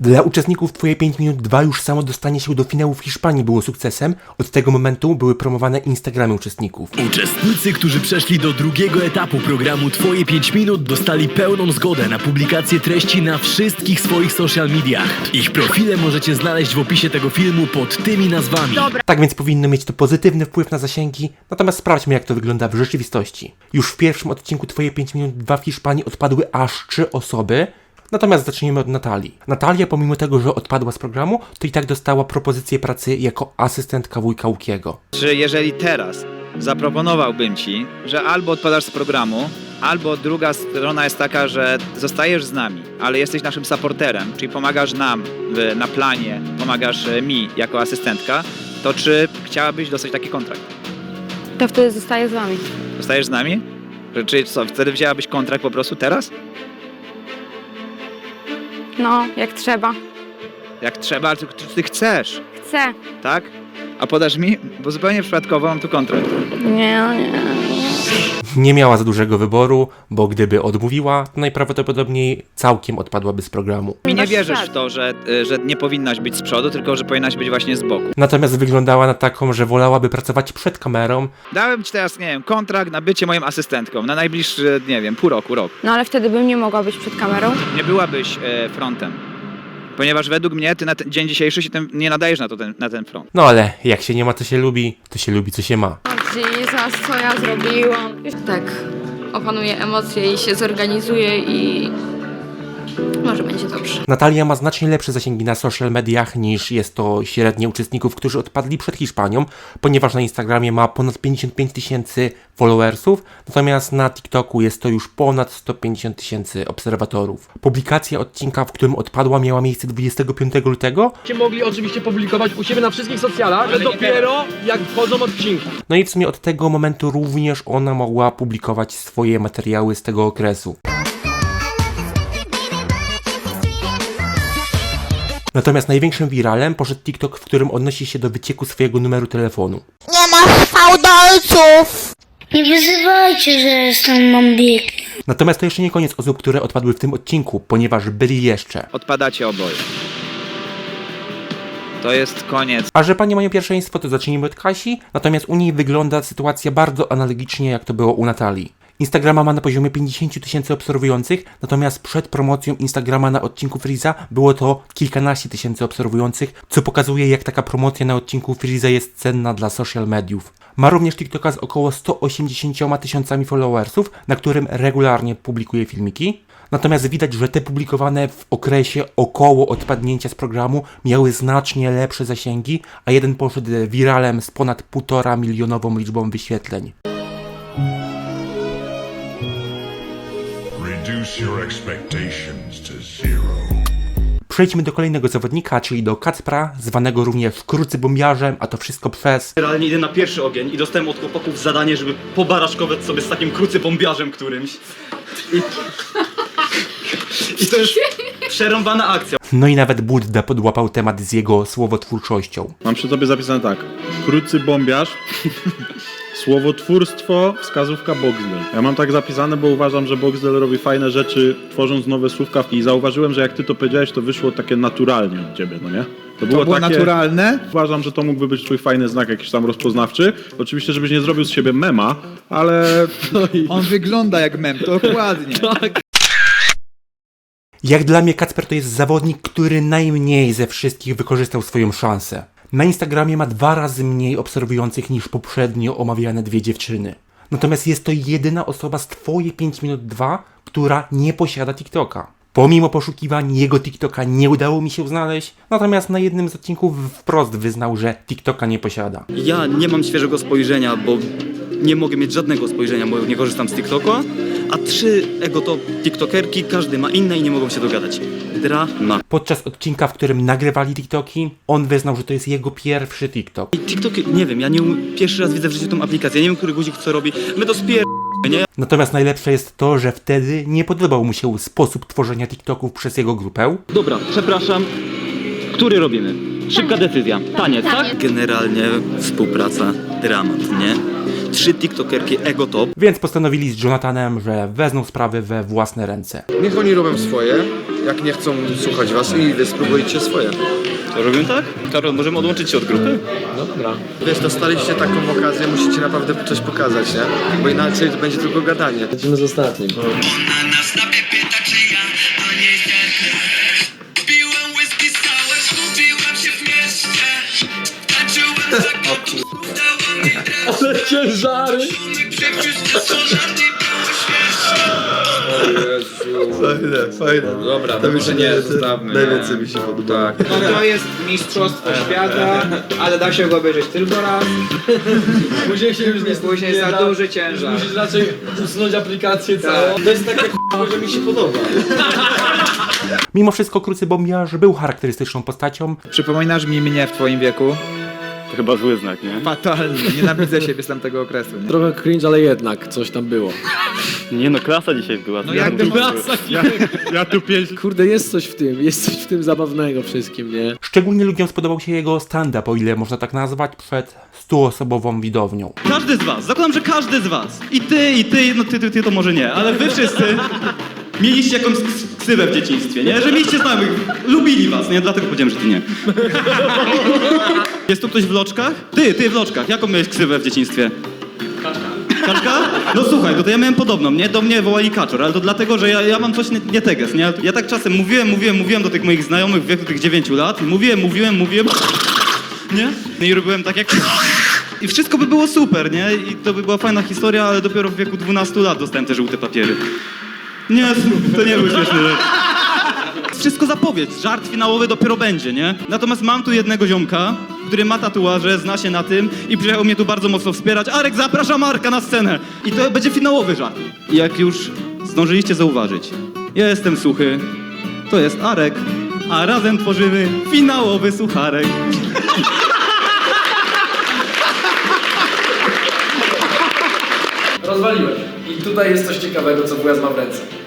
Dla uczestników Twoje 5 minut 2 już samo dostanie się do finału w Hiszpanii było sukcesem. Od tego momentu były promowane Instagramy uczestników. Uczestnicy, którzy przeszli do drugiego etapu programu Twoje 5 minut dostali pełną zgodę na publikację treści na wszystkich swoich social mediach. Ich profile możecie znaleźć w opisie tego filmu pod tymi nazwami. Tak więc powinno mieć to pozytywny wpływ na zasięgi, natomiast sprawdźmy jak to wygląda w rzeczywistości. Już w pierwszym odcinku Twoje 5 minut 2 w Hiszpanii odpadły aż 3 osoby, natomiast zacznijmy od Natalii. Natalia pomimo tego, że odpadła z programu, to i tak dostała propozycję pracy jako asystentka wujka Łukiego. Czy jeżeli teraz zaproponowałbym ci, że albo odpadasz z programu, albo druga strona jest taka, że zostajesz z nami, ale jesteś naszym supporterem, czyli pomagasz nam w, na planie, pomagasz e, mi jako asystentka, to czy chciałabyś dostać taki kontrakt? To wtedy zostaję z wami. Zostajesz z nami? Czy- Czy co, wtedy wzięłabyś kontrakt po prostu teraz? No, jak trzeba. Jak trzeba, ale ty, ty, chcesz, Chcę. tak? A podasz mi? Bo zupełnie przypadkowo mam tu kontrakt. Nie, nie. Nie miała za dużego wyboru, bo gdyby odmówiła, to najprawdopodobniej całkiem odpadłaby z programu. Mi nie Masz wierzysz w to, że, y, że nie powinnaś być z przodu, tylko że powinnaś być właśnie z boku. Natomiast wyglądała na taką, że wolałaby pracować przed kamerą, Dałem ci teraz, nie wiem, kontrakt na bycie moją asystentką na najbliższy, nie wiem, pół roku, rok. No ale wtedy bym nie mogła być przed kamerą. Nie byłabyś e, frontem. Ponieważ według mnie ty na ten dzień dzisiejszy się nie nadajesz na, to, ten, na ten front. no ale jak się nie ma co się lubi, to się lubi co się ma. Co ja zrobiłam? Tak, opanuję emocje i się zorganizuję i może będzie dobrze. Natalia ma znacznie lepsze zasięgi na social mediach niż jest to średnie uczestników, którzy odpadli przed Hiszpanią, ponieważ na Instagramie ma ponad 55 tysięcy followersów, natomiast na TikToku jest to już ponad 150 tysięcy obserwatorów. Publikacja odcinka, w którym odpadła, miała miejsce 25 lutego, Będziecie mogli oczywiście publikować u siebie na wszystkich socjalach, ale dopiero jak wchodzą odcinki. no i w sumie od tego momentu również ona mogła publikować swoje materiały z tego okresu. Natomiast największym wiralem poszedł TikTok, w którym odnosi się do wycieku swojego numeru telefonu. Nie ma fałdolców! Nie wyzywajcie, że jestem mambik. Natomiast to jeszcze nie koniec osób, które odpadły w tym odcinku, ponieważ byli jeszcze. Odpadacie oboje. To jest koniec. A że panie mają pierwszeństwo, to zacznijmy od Kasi, natomiast u niej wygląda sytuacja bardzo analogicznie jak to było u Natalii. Instagrama ma na poziomie 50 tysięcy obserwujących, natomiast przed promocją Instagrama na odcinku Freeza było to kilkanaście tysięcy obserwujących, co pokazuje jak taka promocja na odcinku Freeza jest cenna dla social mediów. Ma również TikToka z około 180 tysiącami followersów, na którym regularnie publikuje filmiki. Natomiast widać, że te publikowane w okresie około odpadnięcia z programu miały znacznie lepsze zasięgi, a jeden poszedł wiralem z ponad 1,5 milionową liczbą wyświetleń. Przejdźmy do kolejnego zawodnika, czyli do Kacpra, zwanego również krucybombiarzem, a to wszystko przez... Generalnie idę na pierwszy ogień i dostałem od chłopaków zadanie, żeby pobaraszkować sobie z takim krucypombiarzem którymś. I, I to już przerąbana akcja. No i nawet Budda podłapał temat z jego słowotwórczością. Mam przy tobie zapisane tak. Krucy bombiarz, słowotwórstwo, wskazówka Boxdel. Ja mam tak zapisane, bo uważam, że Boxdel robi fajne rzeczy, tworząc nowe słówka i zauważyłem, że jak ty to powiedziałeś, to wyszło takie naturalnie od ciebie, no nie? To było naturalne? Uważam, że to mógłby być twój fajny znak jakiś tam rozpoznawczy. Oczywiście, żebyś nie zrobił z siebie mema, ale... No i... On wygląda jak mem, dokładnie. Jak dla mnie Kacper to jest zawodnik, który najmniej ze wszystkich wykorzystał swoją szansę. Na Instagramie ma dwa razy mniej obserwujących niż poprzednio omawiane dwie dziewczyny. Natomiast jest to jedyna osoba z Twoje 5 minut 2, która nie posiada TikToka. Pomimo poszukiwań jego TikToka nie udało mi się znaleźć, natomiast na jednym z odcinków wprost wyznał, że TikToka nie posiada. Ja nie mam świeżego spojrzenia, bo nie mogę mieć żadnego spojrzenia, bo nie korzystam z TikToka. A trzy ego to TikTokerki, każdy ma inne i nie mogą się dogadać. Drama. Podczas odcinka, w którym nagrywali TikToki, on wyznał, że to jest jego pierwszy TikTok. I TikTok, nie wiem, ja nie um- pierwszy raz widzę w życiu tą aplikację, ja nie wiem, który guzik co robi. My to spier... nie? Natomiast najlepsze jest to, że wtedy nie podobał mu się sposób tworzenia TikToków przez jego grupę. Dobra, przepraszam. Który robimy? Szybka decyzja. Taniec, tak? Generalnie współpraca, dramat, nie? Trzy TikTokerki ego top. Więc postanowili z Jonathanem, że wezmą sprawy we własne ręce. Niech oni robią swoje, jak nie chcą słuchać was i wy spróbujcie swoje. To robimy tak? Karol, możemy odłączyć się od grupy? No dobra. Wiesz, dostaliście taką okazję, musicie naprawdę coś pokazać, nie? Bo inaczej to będzie tylko gadanie. Lecimy z ostatnim. Ale ciężary! Fajne, fajne. Dobra, To mi się nie, zostawmy. najwięcej mi się podoba. No to jest mistrzostwo świata, ale da się go obejrzeć tylko raz. Później się już nie Później nie za duży ciężar. Musisz raczej usunąć aplikację całą. To jest takie że mi się podoba. Mimo wszystko Krucy Bombiarz był charakterystyczną postacią, Przypominasz mi mnie w twoim wieku? To chyba zły znak, nie? Fatalnie. Nienawidzę siebie z tamtego okresu. Nie? Trochę cringe, ale jednak coś tam było. Nie no, klasa dzisiaj była. No jakby Ja, ja tu pięć Kurde, jest coś w tym, jest coś w tym zabawnego wszystkim, nie? Szczególnie ludziom spodobał się jego stand-up, o ile można tak nazwać, przed stuosobową widownią. Każdy z was, zakładam, że każdy z was. I ty, i ty, no ty, ty, ty to może nie, ale wy wszyscy mieliście jakąś ks- ksywę w dzieciństwie, nie? Że mieliście znajomych, lubili was, nie? Dlatego powiedziałem, że ty nie. Jest tu ktoś w loczkach? Ty, ty w loczkach, jaką miałeś ksywę w dzieciństwie? Kaczka? No słuchaj, no to ja miałem podobną, nie? Do mnie wołali kaczor, ale to dlatego, że ja, ja mam coś nie, nie teges, nie? Ja tak czasem mówiłem, mówiłem, mówiłem do tych moich znajomych w wieku tych 9 lat, mówiłem, mówiłem, mówiłem, nie? No i robiłem tak jak... I wszystko by było super, nie? I to by była fajna historia, ale dopiero w wieku 12 lat dostałem te żółte papiery. Nie, to nie był śmieszny rzecz. Wszystko zapowiedź, żart finałowy dopiero będzie, nie? Natomiast mam tu jednego ziomka, który ma tatuaże, zna się na tym i przyjechał mnie tu bardzo mocno wspierać. Arek, zapraszam Marka na scenę! I to będzie finałowy żart. I jak już zdążyliście zauważyć, ja jestem suchy, to jest Arek, a razem tworzymy finałowy sucharek. Rozwaliłem. I tutaj jest coś ciekawego, co wujas ma w ręce.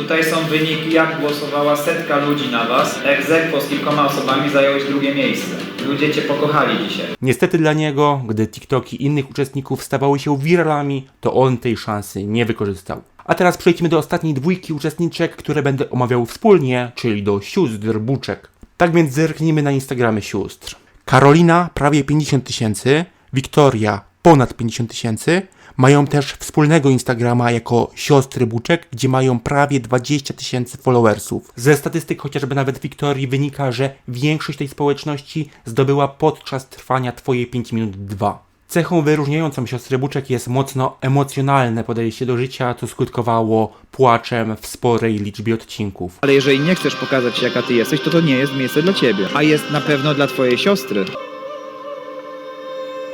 Tutaj są wyniki, jak głosowała setka ludzi na was. Egzekwo z kilkoma osobami zająłeś drugie miejsce. Ludzie cię pokochali dzisiaj. Niestety dla niego, gdy TikToki innych uczestników stawały się wiralami, to on tej szansy nie wykorzystał. A teraz przejdźmy do ostatniej dwójki uczestniczek, które będę omawiał wspólnie, czyli do sióstr Buczek. Tak więc zerknijmy na Instagramy sióstr. Karolina prawie 50 tysięcy, Wiktoria ponad 50 tysięcy, mają też wspólnego Instagrama jako siostry Buczek, gdzie mają prawie 20 tysięcy followersów. Ze statystyk chociażby nawet Wiktorii wynika, że większość tej społeczności zdobyła podczas trwania Twoje 5 minut 2. Cechą wyróżniającą siostry Buczek jest mocno emocjonalne podejście do życia, co skutkowało płaczem w sporej liczbie odcinków. Ale jeżeli nie chcesz pokazać jaka ty jesteś, to to nie jest miejsce dla ciebie. A jest na pewno dla twojej siostry.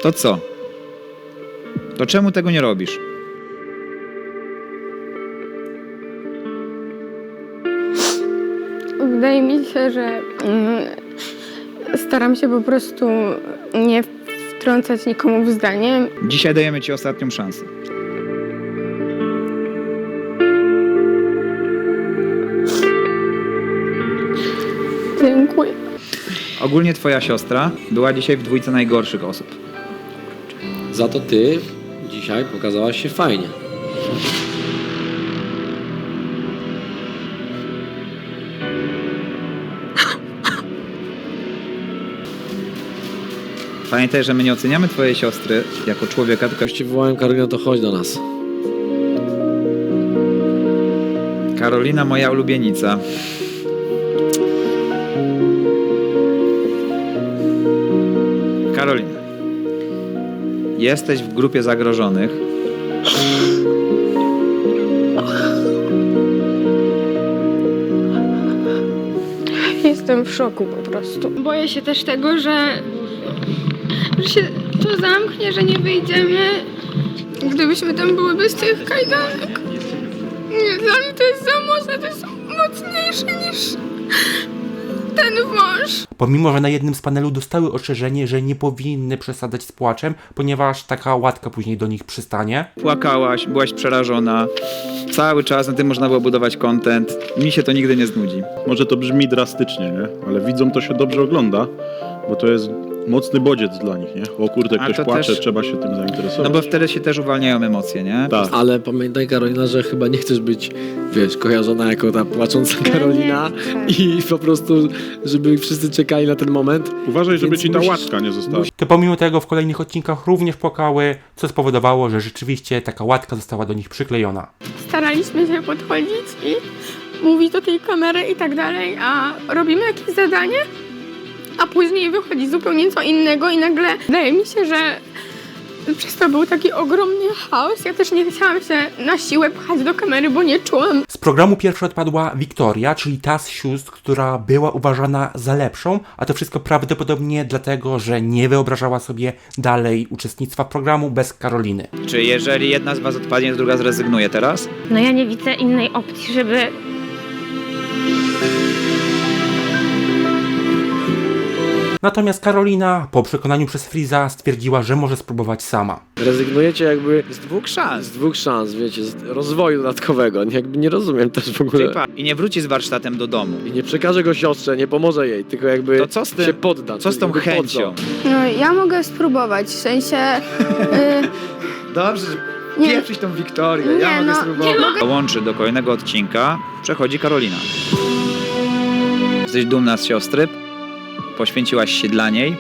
To co? To czemu tego nie robisz? Wydaje mi się, że mm, staram się po prostu nie wtrącać nikomu w zdanie. Dzisiaj dajemy ci ostatnią szansę. Dziękuję. Ogólnie twoja siostra była dzisiaj w dwójce najgorszych osób. Za to ty dzisiaj pokazałaś się fajnie. Pamiętaj, że my nie oceniamy twojej siostry jako człowieka, tylko ci wołałem Karolina, to chodź do nas. Karolina, moja ulubienica. Karolina. Jesteś w grupie zagrożonych. Jestem w szoku po prostu. Boję się też tego, że, że się to zamknie, że nie wyjdziemy. Gdybyśmy tam były bez tych kajdanek. Nie, dla mnie to jest za mocne, to jest mocniejsze niż ten wąż. Pomimo, że na jednym z panelu dostały ostrzeżenie, że nie powinny przesadzać z płaczem, ponieważ taka łatka później do nich przystanie. Płakałaś, byłaś przerażona. Cały czas na tym można było budować content. Mi się to nigdy nie znudzi. Może to brzmi drastycznie, nie? Ale widzom to się dobrze ogląda, bo to jest mocny bodziec dla nich, nie? O kurde, ktoś to płacze, też- trzeba się tym zainteresować. No bo wtedy się też uwalniają emocje, nie? Tak. Ale pamiętaj Karolina, że chyba nie chcesz być, wiesz, kojarzona jako ta płacząca Karolina i po prostu, żeby wszyscy czekali na ten moment. Uważaj, żeby ci ta musisz- łatka nie została. To pomimo tego w kolejnych odcinkach również płakały, co spowodowało, że rzeczywiście taka łatka została do nich przyklejona. Staraliśmy się podchodzić i mówić do tej kamery i tak dalej, a robimy jakieś zadanie, a później wychodzi zupełnie co innego i nagle wydaje mi się, że przez to był taki ogromny chaos. Ja też nie chciałam się na siłę pchać do kamery, bo nie czułam Z programu pierwsza odpadła Wiktoria, czyli ta z sióstr, która była uważana za lepszą, a to wszystko prawdopodobnie dlatego, że nie wyobrażała sobie dalej uczestnictwa w programu bez Karoliny. Czy jeżeli jedna z was odpadnie, to druga zrezygnuje teraz? No ja nie widzę innej opcji, żeby Natomiast Karolina, po przekonaniu przez Friza, stwierdziła, że może spróbować sama. Rezygnujecie jakby Z dwóch szans. z dwóch szans, wiecie, z rozwoju dodatkowego. Jakby nie rozumiem też w ogóle. Czyli pa- I nie wróci z warsztatem do domu. I nie przekaże go siostrze, nie pomoże jej, tylko jakby To co z tym- się podda. Co z tą jakby chęcią? No, ja mogę spróbować, w sensie... Dobrze, Nie. pieprzyć tą Wiktorię, ja Nie, mogę no, spróbować. nie mogę. Dołączy do kolejnego odcinka, przechodzi Karolina. Jesteś dumna z siostry, poświęciłaś się dla niej.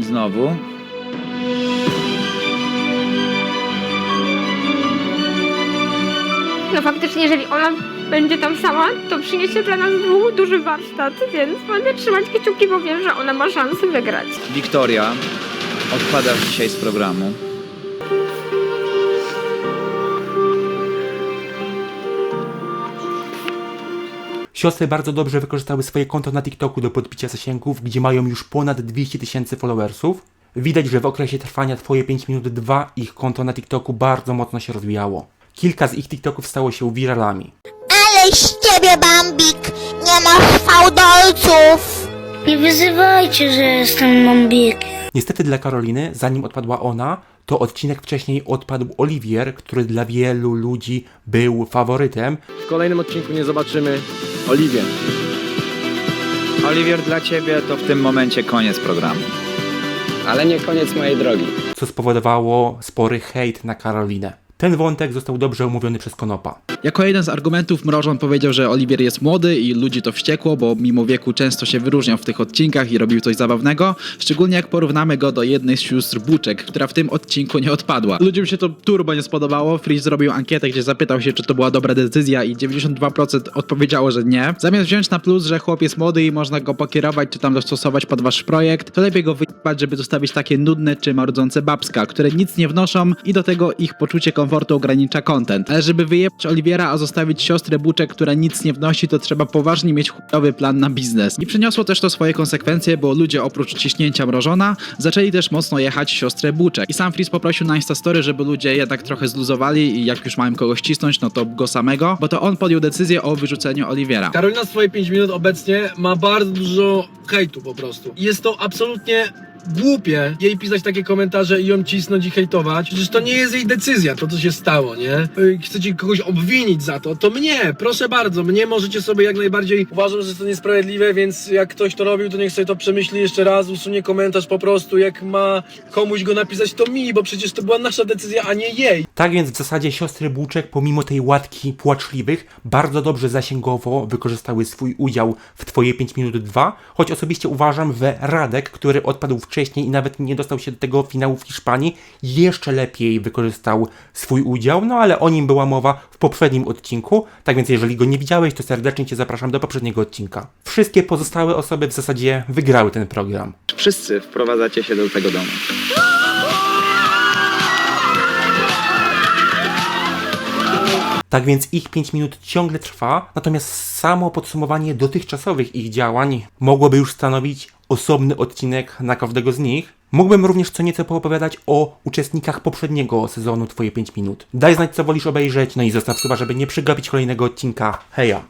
Znowu. No faktycznie, jeżeli ona będzie tam sama, to przyniesie dla nas dwóch duży warsztat, więc będę trzymać kciuki, bo wiem, że ona ma szansę wygrać. Wiktoria, odpadasz dzisiaj z programu. Siostry bardzo dobrze wykorzystały swoje konto na TikToku do podbicia zasięgów, gdzie mają już ponad 200 tysięcy followersów. Widać, że w okresie trwania Twoje 5 minut 2 ich konto na TikToku bardzo mocno się rozwijało. Kilka z ich TikToków stało się wiralami. Ale z ciebie, Bambik, nie masz fałdolców! Nie wyzywajcie, że jestem Bambikiem. Niestety dla Karoliny, zanim odpadła ona, to odcinek wcześniej odpadł Oliwier, który dla wielu ludzi był faworytem. W kolejnym odcinku nie zobaczymy Oliwię. Oliwier, dla ciebie to w tym momencie koniec programu. Ale nie koniec mojej drogi. co spowodowało spory hejt na Karolinę. Ten wątek został dobrze omówiony przez Konopa. Jako jeden z argumentów Mrożon powiedział, że Oliwier jest młody i ludzi to wściekło, bo mimo wieku często się wyróżniał w tych odcinkach i robił coś zabawnego, szczególnie jak porównamy go do jednej z sióstr Buczek, która w tym odcinku nie odpadła. Ludziom się to turbo nie spodobało, Freeze zrobił ankietę, gdzie zapytał się, czy to była dobra decyzja i 92% odpowiedziało, że nie. Zamiast wziąć na plus, że chłop jest młody i można go pokierować, czy tam dostosować pod wasz projekt, to lepiej go wyjebać, żeby zostawić takie nudne czy mardzące babska, które nic nie wnoszą i do tego ich poczucie komfortu ogranicza content. Ale żeby wyjebać Oliwiera, a zostawić siostrę Buczek, która nic nie wnosi, to trzeba poważnie mieć chujowy plan na biznes. I przyniosło też to swoje konsekwencje, bo ludzie oprócz ciśnięcia mrożona, zaczęli też mocno jechać siostrę Buczek. I sam Freeze poprosił na Instastory, żeby ludzie jednak trochę zluzowali i jak już mają kogoś cisnąć, no to go samego, bo to on podjął decyzję o wyrzuceniu Oliwiera. Karolina swoje 5 minut obecnie ma bardzo dużo hejtu po prostu. Jest to absolutnie głupie jej pisać takie komentarze i ją cisnąć i hejtować. Przecież to nie jest jej decyzja, to co się stało, nie? Chcecie kogoś obwinić za to, to mnie, proszę bardzo, mnie możecie sobie jak najbardziej... Uważam, że to niesprawiedliwe, więc jak ktoś to robił, to niech sobie to przemyśli jeszcze raz, usunie komentarz po prostu, jak ma komuś go napisać, to mi, bo przecież to była nasza decyzja, a nie jej. Tak więc w zasadzie siostry Buczek, pomimo tej łatki płaczliwych, bardzo dobrze zasięgowo wykorzystały swój udział w Twoje 5 minut 2, choć osobiście uważam, że Radek, który odpadł wcześniej i nawet nie dostał się do tego finału w Hiszpanii, jeszcze lepiej wykorzystał swój udział, no ale o nim była mowa w poprzednim odcinku, tak więc jeżeli go nie widziałeś, to serdecznie Cię zapraszam do poprzedniego odcinka. Wszystkie pozostałe osoby w zasadzie wygrały ten program. Wszyscy wprowadzacie się do tego domu. Tak więc ich 5 minut ciągle trwa, natomiast samo podsumowanie dotychczasowych ich działań mogłoby już stanowić osobny odcinek na każdego z nich. Mógłbym również co nieco poopowiadać o uczestnikach poprzedniego sezonu Twoje 5 minut. Daj znać co wolisz obejrzeć, no i zostaw suba, żeby nie przegapić kolejnego odcinka. Heja!